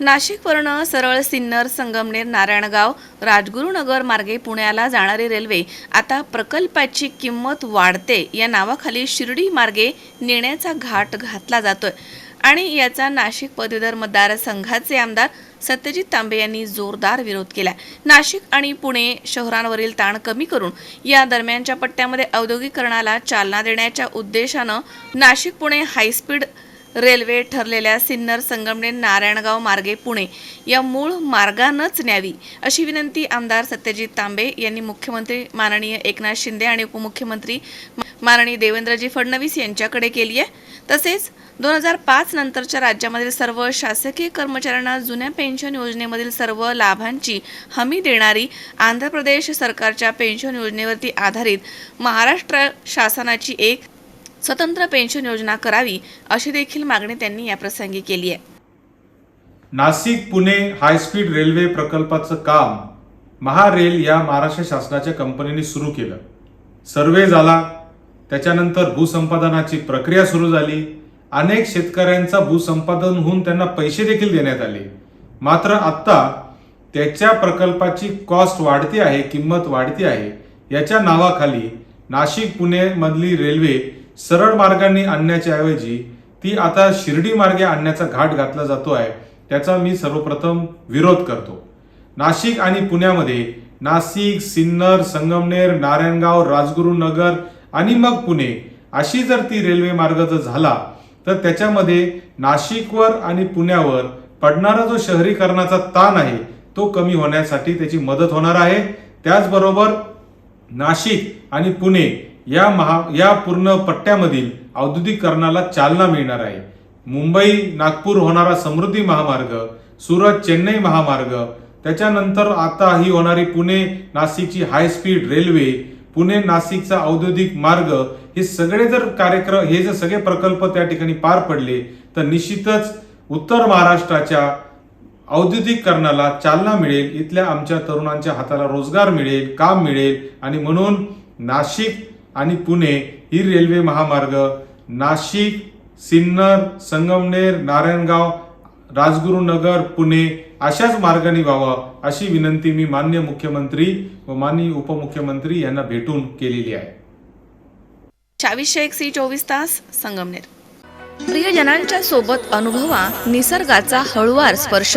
नाशिक वर्ण सरळ सिन्नर संगमनेर नारायणगाव राजगुरुनगर मार्गे पुण्याला जाणारी रेल्वे आता प्रकल्पाची किंमत वाढते. या नावाखाली शिर्डी मार्गे नेण्याचा घाट घातला जातोय. आणि याचा नाशिक पदवीधर मतदारसंघाचे आमदार सत्यजित तांबे यांनी जोरदार विरोध केला नाशिक आणि पुणे शहरांवरील ताण कमी करून या दरम्यानच्या पट्ट्यामध्ये औद्योगिकरणाला चालना देण्याच्या उद्देशानं नाशिक पुणे हायस्पीड रेल्वे ठरलेल्या सिन्नर संगमनेर नारायणगाव मार्गे पुणे या मूळ मार्गानंच न्यावी अशी विनंती आमदार सत्यजित तांबे यांनी मुख्यमंत्री माननीय एकनाथ शिंदे आणि उपमुख्यमंत्री माननीय देवेंद्रजी फडणवीस यांच्याकडे केली आहे. तसेच दोन हजार पाच नंतरच्या राज्यामधील सर्व शासकीय कर्मचाऱ्यांना जुन्या पेन्शन योजनेमधील सर्व लाभांची हमी देणारी आंध्र प्रदेश सरकारच्या पेन्शन योजनेवरती आधारित महाराष्ट्र शासनाची एक स्वतंत्र पेन्शन योजना करावी अशी देखील मागणी त्यांनी या प्रसंगी केली आहे. नाशिक पुणे हायस्पीड रेल्वे प्रकल्पाचं काम महारेल या महाराष्ट्र शासनाच्या कंपनीने सुरू केलं. सर्वे झाला त्याच्यानंतर भूसंपादनाची प्रक्रिया सुरू झाली. अनेक शेतकऱ्यांचा भूसंपादन होऊन त्यांना पैसे देखील देण्यात आले. मात्र आत्ता त्याच्या प्रकल्पाची कॉस्ट वाढती आहे किंमत वाढती आहे. याच्या नावाखाली नाशिक पुणे मधली रेल्वे सरळ मार्गाने आणण्याच्या ऐवजी ती आता शिर्डी मार्गे आणण्याचा घाट घातला जातो आहे त्याचा मी सर्वप्रथम विरोध करतो. नाशिक आणि पुण्यामध्ये नाशिक सिन्नर संगमनेर नारायणगाव राजगुरुनगर आणि मग पुणे अशी जर ती रेल्वे मार्ग जर झाला तर त्याच्यामध्ये नाशिकवर आणि पुण्यावर पडणारा जो शहरीकरणाचा ताण आहे तो कमी होण्यासाठी त्याची मदत होणार आहे. त्याचबरोबर नाशिक आणि पुणे या महा या पूर्ण पट्ट्यामधील औद्योगिकरणाला चालना मिळणार आहे. मुंबई नागपूर होणारा समृद्धी महामार्ग सुरत चेन्नई महामार्ग त्याच्यानंतर आता ही होणारी पुणे नाशिकची हाय स्पीड रेल्वे पुणे नाशिकचा औद्योगिक मार्ग हे सगळे जर कार्यक्रम हे जर सगळे प्रकल्प त्या ठिकाणी पार पडले तर निश्चितच उत्तर महाराष्ट्राच्या औद्योगिकरणाला चालना मिळेल इथल्या आमच्या तरुणांच्या हाताला रोजगार मिळेल काम मिळेल आणि म्हणून नाशिक आणि पुणे ही रेल्वे महामार्ग. नाशिक सिन्नर संगमनेर नारायणगाव राजगुरुनगर पुणे अशाच मार्गाने व्हावं अशी विनंती मी मान्य मुख्यमंत्री व माननीय उपमुख्यमंत्री यांना भेटून केलेली आहे. चावीसशे एक सी चोवीस तास संगमनेर. प्रियजनांच्या सोबत अनुभवा निसर्गाचा हळुवार स्पर्श.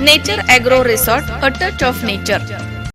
Nature agro resort a touch of nature